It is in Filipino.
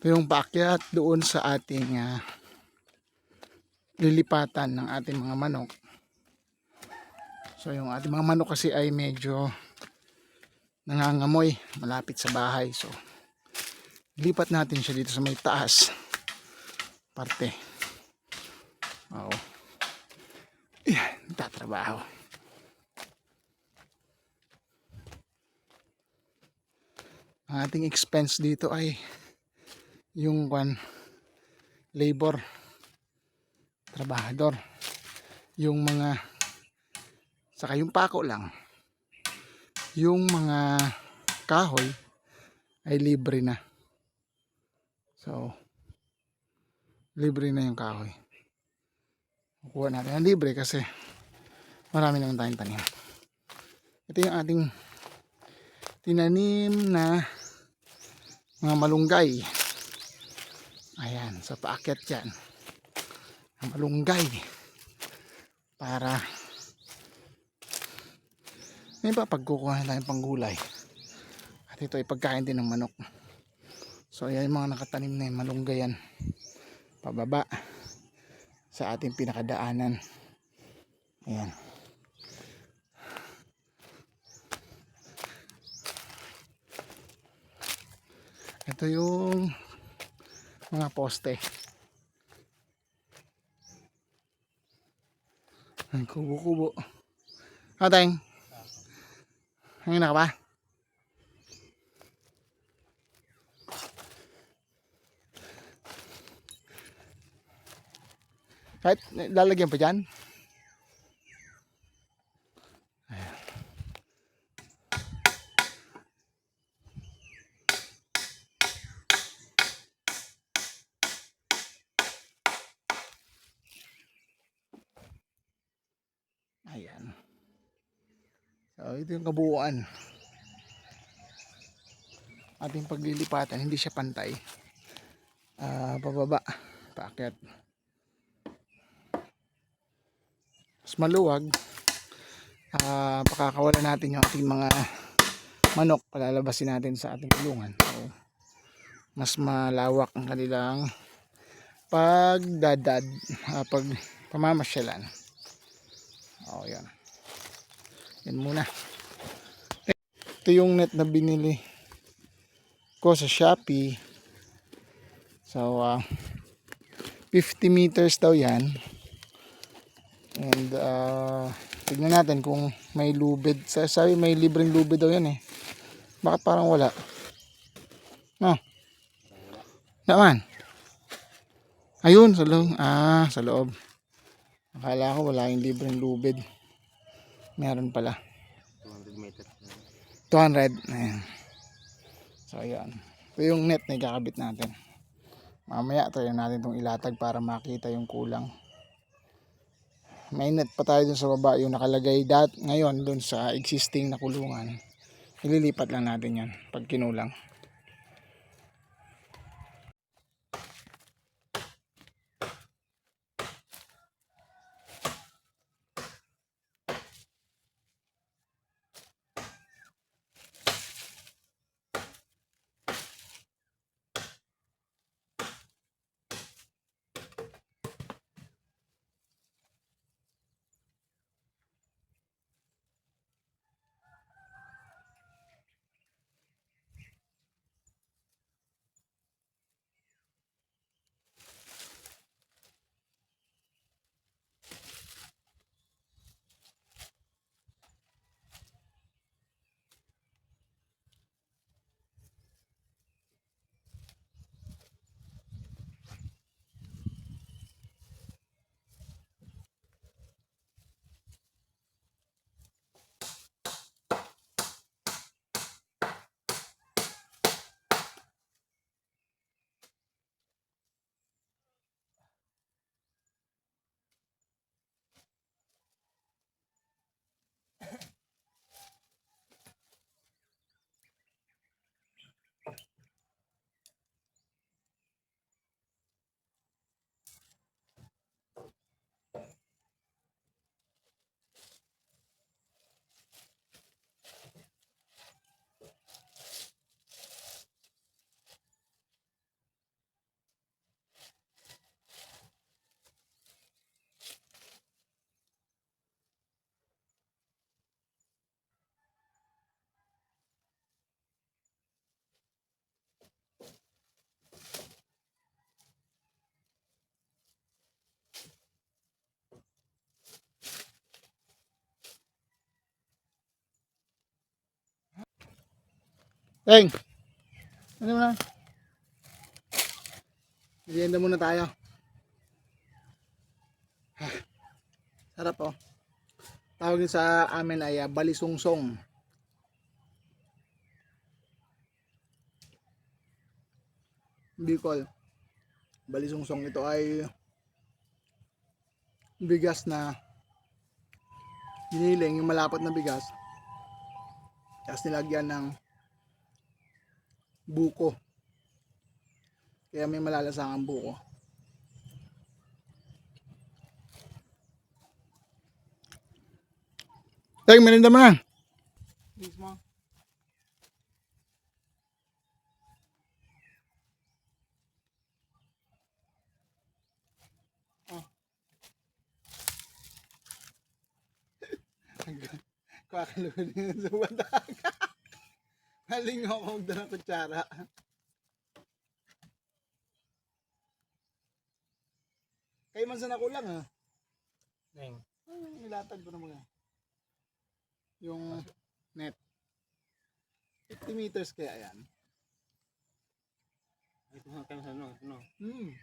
Yung paakyat doon sa ating ah, lilipatan ng ating mga manok. So yung ating mga manok kasi ay medyo nangangamoy malapit sa bahay. So lipat natin siya dito sa may taas parte. Oo. Yan, tatrabaho. Ang ating expense dito ay yung kwan labor trabahador yung mga saka yung pako lang yung mga kahoy ay libre na. So libre na yung kahoy. Kukuha natin. Ang libre kasi marami naman tayong tanim. Ito yung ating tinanim na mga malunggay ayan sa paakyat yan. Malunggay. Para may pa pagkukuha tayong panggulay. At ito ay pagkain din ng manok. So ayan yung mga nakatanim na yung malunggay yan. Pababa sa ating pinakadaanan. Ayan. Ito yung mga poste. Ang kubo-kubo. Ateng hangin na ka ba? kahit lalagyan pa dyan Ayan. So, ito yung kabuuan. Ating paglilipatan, hindi siya pantay. Ah, pababa, paakyat. Mas maluwag. Ah, pakakawalan natin yung ating mga manok, palalabasin natin sa ating kulungan. So, mas malawak ang kanilang pagdadad, ah, pag pamamasyalan. Oh, yan. Yan muna. Ito yung net na binili ko sa Shopee. So, ah, 50 meters daw yan. And, uh, tignan natin kung may lubid. Sa- Sabi may libreng lubid daw yan eh. Bakit parang wala? No. Naman. Ayun, sa loob. Ah, sa loob. Akala ko wala yung libreng lubid. Meron pala. 200 meters. 200. Ayan. So, ayan. Ito yung net na ikakabit natin. Mamaya, try natin itong ilatag para makita yung kulang. May net pa tayo dun sa baba yung nakalagay dat ngayon dun sa existing na kulungan. Ililipat lang natin yan pag kinulang. Teng! Ano na? Merienda muna tayo. Ah, Sarap oh. Tawag sa amin ay ah, balisungsong. Bicol. Balisungsong ito ay bigas na giniling, yung malapot na bigas. Tapos nilagyan ng buko. Kaya may malalasang ang buko. Tay, merinda mo na. Mismo. Oh. Kakaluhin yun sa batak. Maling ako magdala ng kutsara. Kayo man sana kulang ha. Neng. Ay, nilatag ko na mga. Yung net. 50 meters kaya yan. Ito nga kayo sa ano, ano. Hmm.